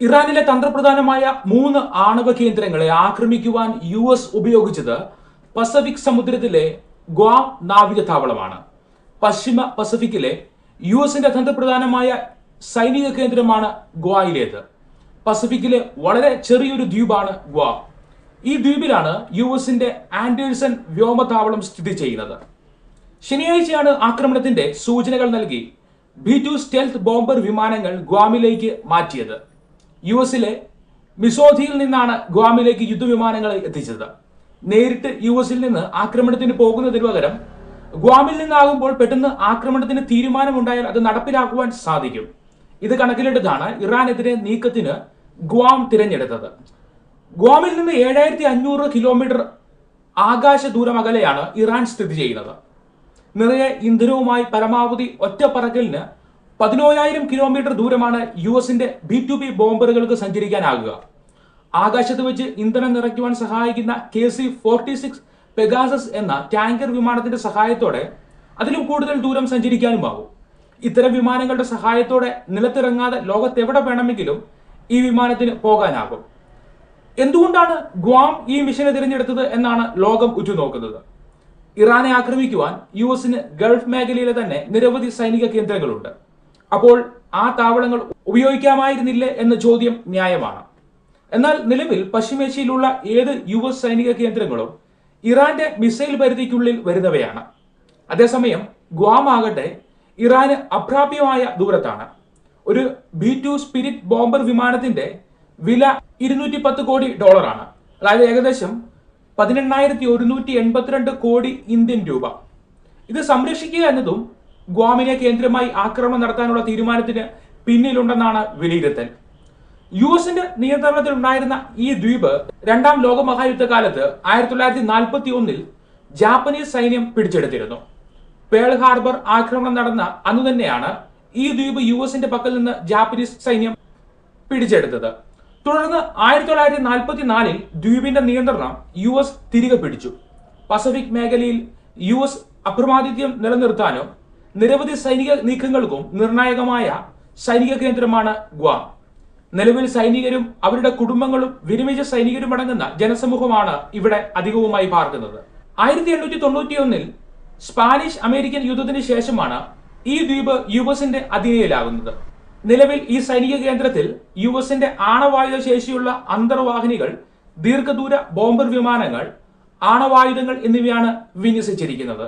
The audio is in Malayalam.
ഇറാനിലെ തന്ത്രപ്രധാനമായ മൂന്ന് ആണവ കേന്ദ്രങ്ങളെ ആക്രമിക്കുവാൻ യു എസ് ഉപയോഗിച്ചത് പസഫിക് സമുദ്രത്തിലെ ഗ്വാം നാവിക താവളമാണ്. പശ്ചിമ പസഫിക്കിലെ യു എസിന്റെ തന്ത്രപ്രധാനമായ സൈനിക കേന്ദ്രമാണ് ഗ്വായിലേത്. പസഫിക്കിലെ വളരെ ചെറിയൊരു ദ്വീപാണ് ഗ്വാ. ഈ ദ്വീപിലാണ് യു എസിന്റെ ആൻഡേഴ്സൺ വ്യോമതാവളം സ്ഥിതി ചെയ്യുന്നത്. ശനിയാഴ്ചയാണ് ആക്രമണത്തിന്റെ സൂചനകൾ നൽകി ബി ടു സ്റ്റെൽത്ത് ബോംബർ വിമാനങ്ങൾ ഗ്വാമിലേക്ക് മാറ്റിയത്. യു എസിലെ മിസോധിയിൽ നിന്നാണ് ഗ്വാമിലേക്ക് യുദ്ധവിമാനങ്ങൾ എത്തിച്ചത്. നേരിട്ട് യു എസിൽ നിന്ന് ആക്രമണത്തിന് പോകുന്നതിന് പകരം ഗ്വാമിൽ നിന്നാകുമ്പോൾ പെട്ടെന്ന് ആക്രമണത്തിന് തീരുമാനമുണ്ടായാൽ അത് നടപ്പിലാക്കുവാൻ സാധിക്കും. ഇത് കണക്കിലെടുത്താണ് ഇറാനെതിരെ നീക്കത്തിന് ഗ്വാം തിരഞ്ഞെടുത്തത്. ഗ്വാമിൽ നിന്ന് ഏഴായിരത്തി അഞ്ഞൂറ് കിലോമീറ്റർ ആകാശ ദൂരം അകലെയാണ് ഇറാൻ സ്ഥിതി ചെയ്യുന്നത്. നിറയെ ഇന്ധനവുമായി പരമാവധി ഒറ്റ പതിനോയായിരം കിലോമീറ്റർ ദൂരമാണ് യു എസിന്റെ ബി ടു ബി ബോംബറുകൾക്ക് സഞ്ചരിക്കാനാകുക. ആകാശത്ത് വെച്ച് ഇന്ധനം നിറയ്ക്കുവാൻ സഹായിക്കുന്ന K C forty six Pegasus എന്ന ടാങ്കർ വിമാനത്തിന്റെ സഹായത്തോടെ അതിലും കൂടുതൽ ദൂരം സഞ്ചരിക്കാനുമാകും. ഇത്തരം വിമാനങ്ങളുടെ സഹായത്തോടെ നിലത്തിറങ്ങാതെ ലോകത്തെവിടെ വേണമെങ്കിലും ഈ വിമാനത്തിന് പോകാനാകും. എന്തുകൊണ്ടാണ് ഗ്വാം ഈ മിഷനെ തിരഞ്ഞെടുത്തത് എന്നാണ് ലോകം ഉറ്റുനോക്കുന്നത്. ഇറാനെ ആക്രമിക്കുവാൻ യു എസിന് ഗൾഫ് മേഖലയിലെ തന്നെ നിരവധി സൈനിക കേന്ദ്രങ്ങളുണ്ട്. അപ്പോൾ ആ താവളങ്ങൾ ഉപയോഗിക്കാമായിരുന്നില്ലേ എന്ന ചോദ്യം ന്യായമാണ്. എന്നാൽ നിലവിൽ പശ്ചിമേഷ്യയിലുള്ള ഏത് യു എസ് സൈനിക കേന്ദ്രങ്ങളും ഇറാന്റെ മിസൈൽ പരിധിക്കുള്ളിൽ വരുന്നവയാണ്. അതേസമയം ഗ്വാം ആകട്ടെ ഇറാന് അപ്രാപ്യമായ ദൂരത്താണ്. ഒരു ബി ടു സ്പിരിറ്റ് ബോംബർ വിമാനത്തിന്റെ വില ഇരുന്നൂറ്റി പത്ത് കോടി ഡോളറാണ്. അതായത് ഏകദേശം പതിനെണ്ണായിരത്തി ഒരുന്നൂറ്റി എൺപത്തിരണ്ട് കോടി ഇന്ത്യൻ രൂപ. ഇത് സംരക്ഷിക്കുക എന്നതും ഗ്വാമിനെ കേന്ദ്രമായി ആക്രമണം നടത്താനുള്ള തീരുമാനത്തിന് പിന്നിലുണ്ടെന്നാണ് വിലയിരുത്തൽ. യു എസിന്റെ നിയന്ത്രണത്തിലുണ്ടായിരുന്ന ഈ ദ്വീപ് രണ്ടാം ലോക മഹായുദ്ധകാലത്ത് ആയിരത്തി തൊള്ളായിരത്തി നാൽപ്പത്തി ഒന്നിൽ ജാപ്പനീസ് സൈന്യം പിടിച്ചെടുത്തിരുന്നു. പേൾ ഹാർബർ ആക്രമണം നടന്ന അന്നു തന്നെയാണ് ഈ ദ്വീപ് യു എസിന്റെ പക്കൽ നിന്ന് ജാപ്പനീസ് സൈന്യം പിടിച്ചെടുത്തത്. തുടർന്ന് ആയിരത്തി തൊള്ളായിരത്തി നാൽപ്പത്തി നാലിൽ ദ്വീപിന്റെ നിയന്ത്രണം യു എസ് തിരികെ പിടിച്ചു. പസഫിക് മേഖലയിൽ യു എസ് അപ്രമാദിത്യം നിലനിർത്താനും നിരവധി സൈനിക നീക്കങ്ങൾക്കും നിർണായകമായ സൈനിക കേന്ദ്രമാണ് ഗ്വാം. നിലവിൽ സൈനികരും അവരുടെ കുടുംബങ്ങളും വിരമിച്ച സൈനികരും അടങ്ങുന്ന ജനസമൂഹമാണ് ഇവിടെ അധികവുമായി പാർക്കുന്നത്. ആയിരത്തി എണ്ണൂറ്റി തൊണ്ണൂറ്റി ഒന്നിൽ സ്പാനിഷ് അമേരിക്കൻ യുദ്ധത്തിന് ശേഷമാണ് ഈ ദ്വീപ് യു എസിന്റെ അധീനയിലാകുന്നത് നിലവിൽ ഈ സൈനിക കേന്ദ്രത്തിൽ യു എസിന്റെ ആണവായുധ ശേഷിയുള്ള അന്തർവാഹിനികൾ ദീർഘദൂര ബോംബർ വിമാനങ്ങൾ ആണവായുധങ്ങൾ എന്നിവയാണ് വിന്യസിച്ചിരിക്കുന്നത്.